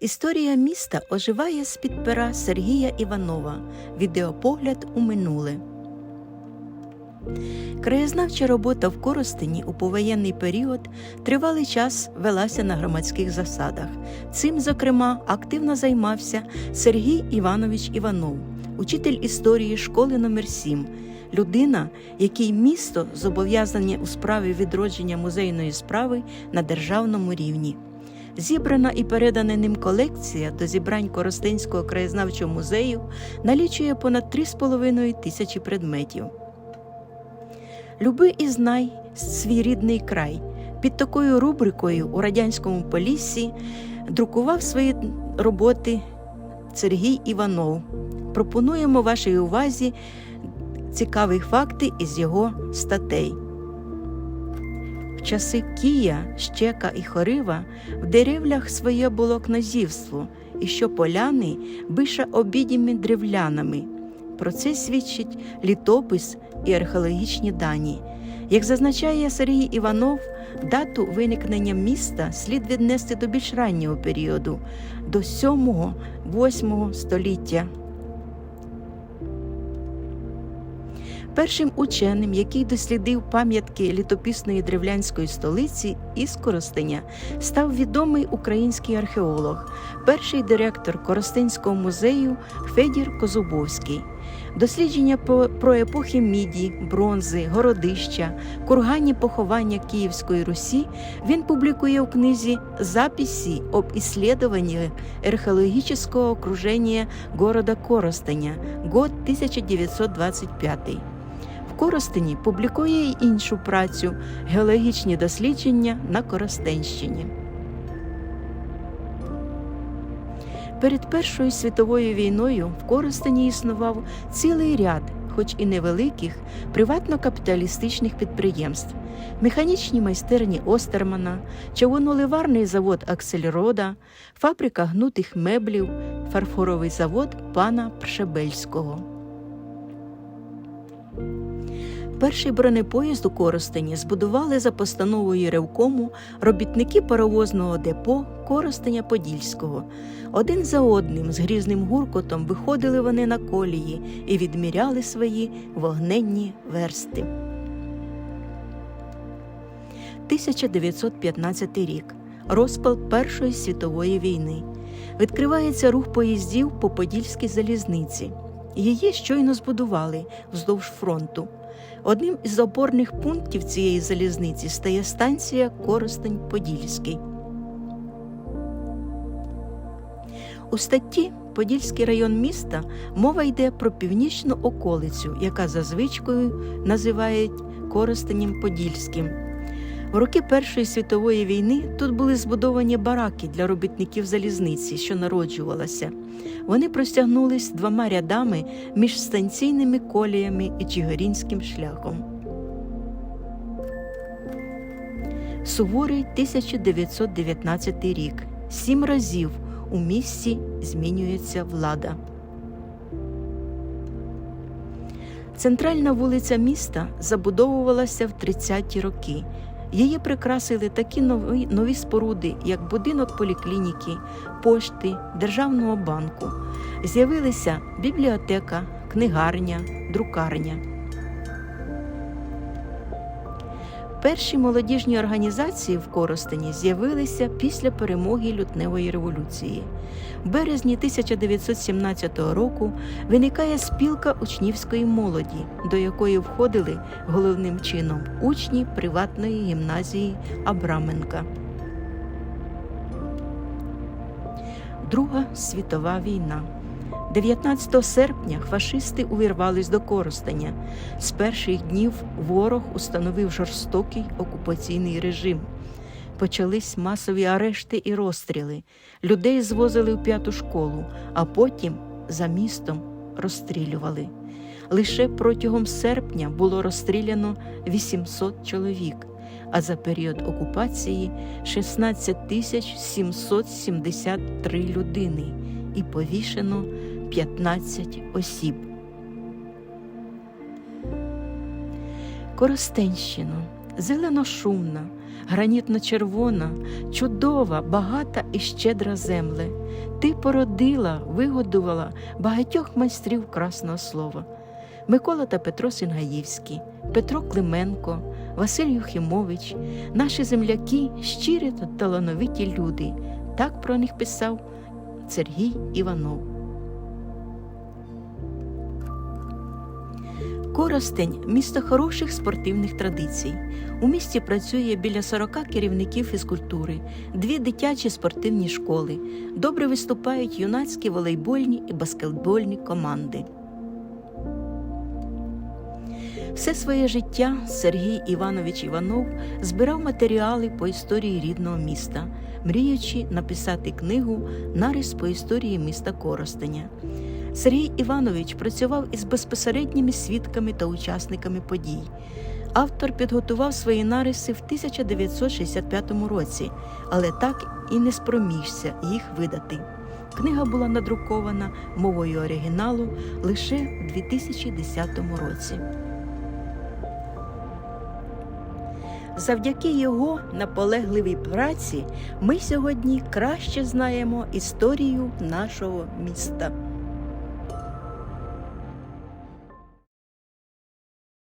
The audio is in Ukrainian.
Історія міста оживає з-під пера Сергія Іванова. Відеопогляд у минуле. Краєзнавча робота в Коростені у повоєнний період тривалий час велася на громадських засадах. Цим, зокрема, активно займався Сергій Іванович Іванов, учитель історії школи номер 7 людина, якій місто зобов'язане у справі відродження музейної справи на державному рівні. Зібрана і передана ним колекція до зібрань Коростенського краєзнавчого музею налічує понад 3,5 тисячі предметів. Люби і знай свій рідний край. Під такою рубрикою у радянському поліссі друкував свої роботи Сергій Іванов. Пропонуємо вашій увазі цікаві факти із його статей. Часи Кія, Щека і Хорива в деревлях своє було князівство, і що поляни биша обідіми древлянами. Про це свідчить літопис і археологічні дані. Як зазначає Сергій Іванов, дату виникнення міста слід віднести до більш раннього періоду, до 7-8 століття. Першим ученим, який дослідив пам'ятки літописної древлянської столиці із Коростеня, став відомий український археолог, перший директор Коростенського музею Федір Козубовський. Дослідження про, епохи міді, бронзи, городища, курганні поховання Київської Русі він публікує в книзі «Записи об исследовании археологического окружения города Коростеня, год 1925». Коростені публікує й іншу працю геологічні дослідження на Коростенщині. Перед Першою світовою війною в Коростені існував цілий ряд, хоч і невеликих, приватно-капіталістичних підприємств, механічні майстерні Остермана, човуноливарний завод Аксельрода, фабрика гнутих меблів, фарфоровий завод пана Пшебельського. Перший бронепоїзд у Коростені збудували за постановою Ревкому робітники паровозного депо Коростеня Подільського. Один за одним з грізним гуркотом виходили вони на колії і відміряли свої вогненні версти. 1915 рік. Розпал Першої світової війни. Відкривається рух поїздів по Подільській залізниці. Її щойно збудували вздовж фронту. Одним із опорних пунктів цієї залізниці стає станція Коростень-Подільський. У статті Подільський район міста мова йде про північну околицю, яка за звичкою називають Коростенем Подільським. В роки Першої світової війни тут були збудовані бараки для робітників залізниці, що народжувалася. Вони простягнулись двома рядами між станційними коліями і Чигиринським шляхом. Суворий 1919 рік. Сім разів у місті змінюється влада. Центральна вулиця міста забудовувалася в 30-ті роки. Її прикрасили такі нові, нові споруди, як будинок поліклініки, пошти, державного банку. З'явилися бібліотека, книгарня, друкарня. Перші молодіжні організації в Коростені з'явилися після перемоги лютневої революції. В березні 1917 року виникає спілка учнівської молоді, до якої входили головним чином учні приватної гімназії Абраменка. Друга світова війна. 19 серпня фашисти увірвались до Коростеня. З перших днів ворог установив жорстокий окупаційний режим. Почались масові арешти і розстріли. Людей звозили в п'яту школу, а потім за містом розстрілювали. Лише протягом серпня було розстріляно 800 чоловік, а за період окупації 16 тисяч 773 людини і повішено 15 осіб. Коростенщину Зелено-шумна, гранітно-червона, чудова, багата і щедра земле. Ти породила, вигодувала багатьох майстрів красного слова. Микола та Петро Сингаївський, Петро Клименко, Василь Юхимович, наші земляки щирі та талановиті люди. Так про них писав Сергій Іванов. Коростень місто хороших спортивних традицій. У місті працює біля 40 керівників фізкультури, дві дитячі спортивні школи. Добре виступають юнацькі волейбольні і баскетбольні команди. Все своє життя Сергій Іванович Іванов збирав матеріали по історії рідного міста, мріючи написати книгу Нарис по історії міста Коростеня. Сергій Іванович працював із безпосередніми свідками та учасниками подій. Автор підготував свої нариси в 1965 році, але так і не спромігся їх видати. Книга була надрукована мовою оригіналу лише в 2010 році. Завдяки його наполегливій праці ми сьогодні краще знаємо історію нашого міста.